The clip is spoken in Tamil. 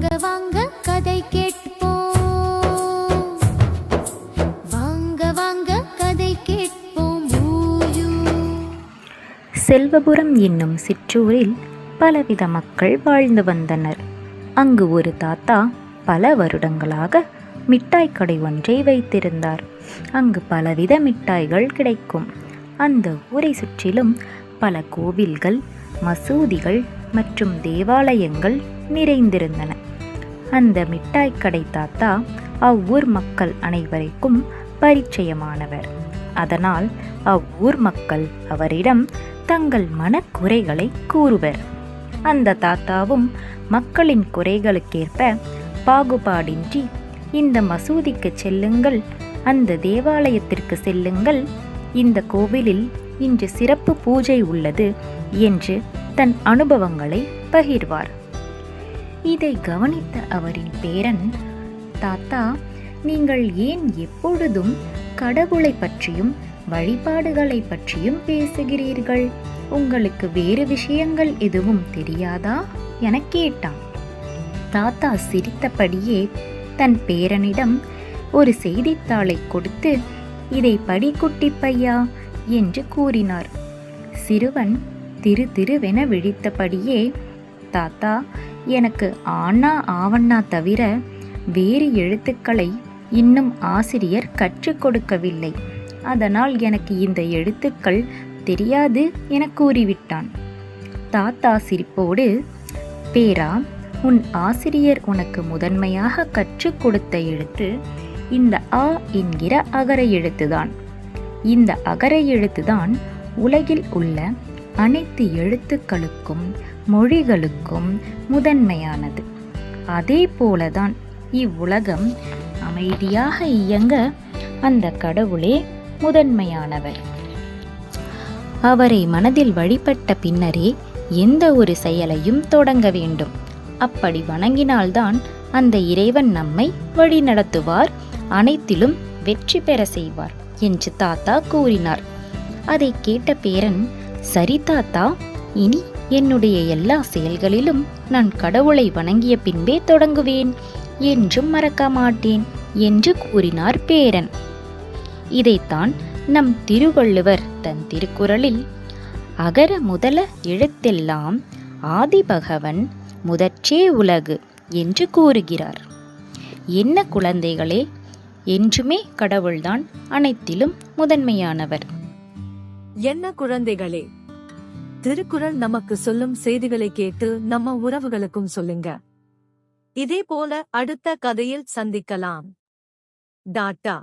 வாங்க வாங்க கதை கேட்போம். வாங்க வாங்க கதை கேட்போம் செல்வபுரம் என்னும் சிற்றூரில் பலவித மக்கள் வாழ்ந்து வந்தனர். அங்கு ஒரு தாத்தா பல வருடங்களாக மிட்டாய் கடை ஒன்றை வைத்திருந்தார். அங்கு பலவித மிட்டாய்கள் கிடைக்கும். அந்த ஊரை சுற்றிலும் பல கோவில்கள் மசூதிகள் மற்றும் தேவாலயங்கள் நிறைந்திருந்தன. அந்த மிட்டாய் கடை தாத்தா அவ்வூர் மக்கள் அனைவருக்கும் பரிச்சயமானவர். அதனால் அவ்வூர் மக்கள் அவரிடம் தங்கள் மனக்குறைகளை கூறுவர். அந்த தாத்தாவும் மக்களின் குறைகளுக்கேற்ப பாகுபாடின்றி இந்த மசூதிக்கு செல்லுங்கள் அந்த தேவாலயத்திற்கு செல்லுங்கள் இந்த கோவிலில் இன்று சிறப்பு பூஜை உள்ளது என்று தன் அனுபவங்களை பகிர்வார். இதை கவனித்த அவரின் பேரன் தாத்தா நீங்கள் ஏன் எப்பொழுதும் கடவுளை பற்றியும் வழிபாடுகளை பற்றியும் பேசுகிறீர்கள்? உங்களுக்கு வேறு விஷயங்கள் எதுவும் தெரியாதா? எனக் கேட்டான். தாத்தா சிரித்தபடியே தன் பேரனிடம் ஒரு செய்தித்தாளை கொடுத்து இதை படி குட்டி பையா? என்று கூறினார். சிறுவன் திரு திருவென விழித்தபடியே தாத்தா எனக்கு ஆனா ஆவண்ணா தவிர வேறு எழுத்துக்களை இன்னும் ஆசிரியர் கற்றுக் கொடுக்கவில்லை. அதனால் எனக்கு இந்த எழுத்துக்கள் தெரியாது என கூறிவிட்டான். தாத்தா சிரிப்போடு பேரா உன் ஆசிரியர் உனக்கு முதன்மையாக கற்றுக் கொடுத்த எழுத்து இந்த ஆ என்கிற அகர எழுத்துதான். இந்த அகர எழுத்துதான் உலகில் உள்ள அனைத்து எழுத்துக்களுக்கும் மொழிகளுக்கும் முதன்மையானது. அதே போலதான் இவ்வுலகம் அமைதியாக இயங்க அந்த கடவுளே முதன்மையானவர். அவரை மனதில் வழிபட்ட பின்னரே எந்த ஒரு செயலையும் தொடங்க வேண்டும். அப்படி வணங்கினால்தான் அந்த இறைவன் நம்மை வழிநடத்துவார் அனைத்திலும் வெற்றி பெற செய்வார் என்று தாத்தா கூறினார். அதை கேட்ட பேரன் சரி தாத்தா இனி என்னுடைய எல்லா செயல்களிலும் நான் கடவுளை வணங்கிய பின்பே தொடங்குவேன் என்றும் மறக்க மாட்டேன் என்று கூறினார் பேரன். இதைத்தான் நம் திருவள்ளுவர் தன் திருக்குறளில் அகர முதல எழுத்தெல்லாம் ஆதிபகவன் முதற்றே உலகு என்று கூறுகிறார். என்ன குழந்தைகளே என்றுமே கடவுள்தான் அனைத்திலும் முதன்மையானவர். என்ன குழந்தைகளே? திருக்குறள் நமக்கு சொல்லும் செய்திகளை கேட்டு நம்ம உறவுகளுக்கும் சொல்லுங்க. இதே போல அடுத்த கதையில் சந்திக்கலாம். டாட்டா.